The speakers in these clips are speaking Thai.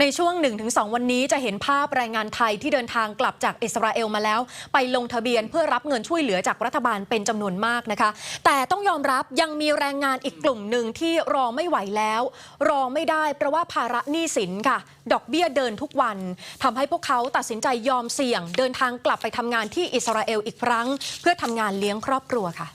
ในช่วง 1-2 วันนี้จะเห็นภาพแรงงานไทยที่เดินทางกลับจากอิสราเอลมาแล้ว ไปลงทะเบียนเพื่อรับเงินช่วยเหลือจากรัฐบาลเป็นจำนวนมากนะคะ แต่ต้องยอมรับยังมีแรงงานอีกกลุ่มหนึ่งที่รอไม่ไหวแล้ว รอไม่ได้เพราะว่าภาระหนี้สินค่ะ ดอกเบี้ยเดินทุกวันทำให้พวกเขาตัดสินใจยอมเสี่ยง เดินทางกลับไปทำงานที่อิสราเอลอีกครั้ง เพื่อทำงานเลี้ยงครอบครัวค่ะ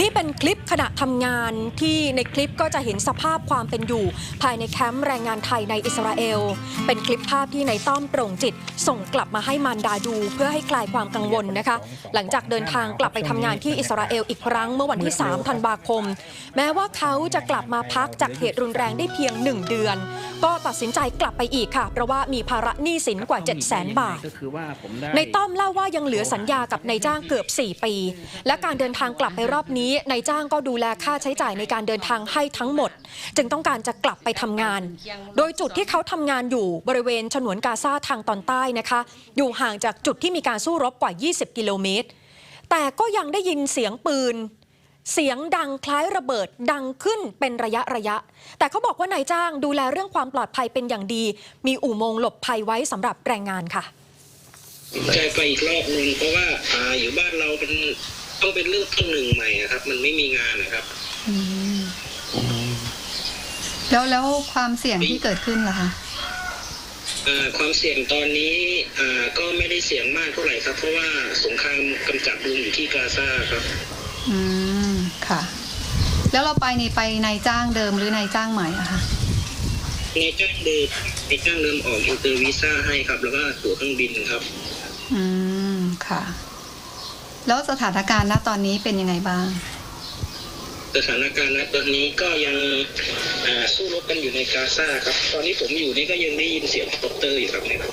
นี่เป็นคลิปขณะทำงานที่ในคลิปก็จะเห็นสภาพความเป็นอยู่ ภายในแคมป์แรงงานไทยในอิสราเอล เป็นคลิปภาพที่ในต้อมโปร่งจิต ส่งกลับมาให้มารดาดูเพื่อให้คลายความกังวลนะคะ หลังจากเดินทางกลับไปทำงานที่อิสราเอลอีกครั้งเมื่อวันที่ 3 ธันวาคม แม้ว่าเขาจะกลับมาพักจากเหตุรุนแรงได้เพียง 1 เดือน ก็ตัดสินใจกลับไปอีกค่ะ เพราะว่ามีภาระหนี้สินกว่า 7 0 0 0 0 0 บาทก็คือว่าผมได้ในต้อมเล่าว่ายังเหลือสัญญากับนายจ้างเกือบ 4 ปี และการเดินทางกลับไปรอบนี้นายจ้างก็ดูแลค่าใช้จ่ายในการเดินทางให้ทั้งหมด จึงต้องการจะกลับไปทำงาน โดยจุดที่เขาทำงานอยู่บริเวณฉนวนกาซาทางตอนใต้นะคะ อยู่ห่างจากจุดที่มีการสู้รบกว่า 20 กิโลเมตร แต่ก็ยังได้ยินเสียงปืน เสียงดังคล้ายระเบิดดังขึ้นเป็นระยะระยะ แต่เขาบอกว่านายจ้างดูแลเรื่องความปลอดภัยเป็นอย่างดี มีอุโมงค์หลบภัยไว้สำหรับแรงงานค่ะใจไปอีกรอบหนึ่งเพราะว่าอ่าอยู่บ้านเราเป็น ต้องเป็นเรื่องต้นหนึ่งใหม่อะครับ มันไม่มีงานนะครับแล้วแล้วความเสี่ยงที่เกิดขึ้นล่ะคะอ่าความเสี่ยงตอนนี้อ่าก็ไม่ได้เสี่ยงมากเท่าไหร่ครับ เพราะว่าสงครามกำจัดลุงอยู่ที่กาซาครับ อืมค่ะ แล้วเราไปนี่ไปนายจ้างเดิมหรือนายจ้างใหม่อะคะในจ้างเดิมในจ้างเดิมออกอินเตอร์วีซ่าให้ครับ แล้วก็ตั๋วเครื่องบินครับ อืมค่ะ แล้วสถานการณ์ณตอนนี้เป็นยังไงบ้าง สถานการณ์ณตอนนี้ก็ยังอ่าสู้รบกันอยู่ในกาซาครับ ตอนนี้ผมอยู่นี่ก็ยังได้ยินเสียงเฮลิคอปเตอร์อยู่ครับเนี่ยครับ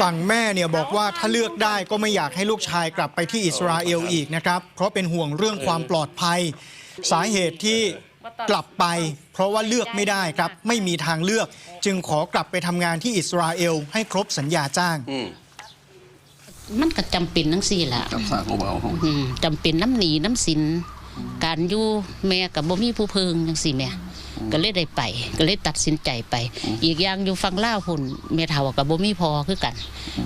ฝั่งแม่เนี่ยบอกว่าถ้าเลือกได้ก็ไม่อยากให้ลูกชายกลับไปที่อิสราเอลอีกนะครับ เพราะเป็นห่วงเรื่องความปลอดภัย สาเหตุที่กลับไป เพราะว่าเลือกไม่ได้ครับ ไม่มีทางเลือก จึงขอกลับไปทำงานที่อิสราเอลให้ครบสัญญาจ้าง มันก็จำเป็นทั้งสี่แหละกับสากเบาๆของอืมจำเป็นน้ำหนีน้ำสิน การอยู่แม่กับบ่มีผู้เพิงจังสี่แม่ก็เลยได้ไป ก็เลยตัดสินใจไป อีกอย่างอยู่ฟังเล่าวพุ่นแม่เฒ่ากับบ่มีพอคือกัน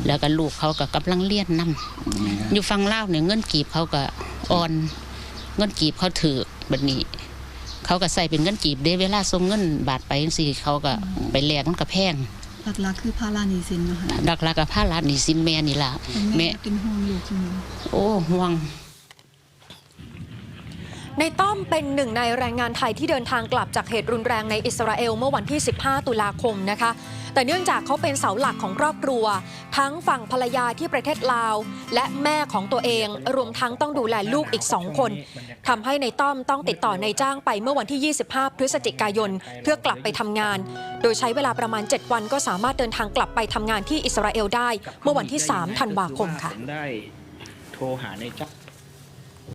แล้วก็ลูกเขาก็กำลังเลี้ยนนํอยู่ฟังเล่าวเนี่ยเงินกีบเขาก็อ่อน เงินกีบเขาถือบัดนี้ เขาก็ใส่เป็นเงินกีบเด้เวลาส่งเงินบาทไปจังซี่เขาก็ไปแลกมันก็แพง หลักๆคือพารานีสินนะคะดักลากกับผ้าลาดนี่สินแม่นี่ล่ะ แม่เป็นห่วงลูกอยู่โอ้ห่วง ในต้อมเป็นหนึ่งในแรงงานไทยที่เดินทางกลับจากเหตุรุนแรงในอิสราเอลเมื่อวันที่ 15 ตุลาคมนะคะ แต่เนื่องจากเขาเป็นเสาหลักของครอบครัว ทั้งฝั่งภรรยาที่ประเทศลาว และแม่ของตัวเอง รวมทั้งต้องดูแลลูกอีกสองคนทำให้ในต้อมต้องติดต่อในจ้างไปเมื่อวันที่ 25 พฤศจิกายน เพื่อกลับไปทำงาน โดยใช้เวลาประมาณ 7 วันก็สามารถเดินทางกลับไปทำงานที่อิสราเอลได้ เมื่อวันที่ 3 ธันวาคมค่ะได้โทรหาในจ้าง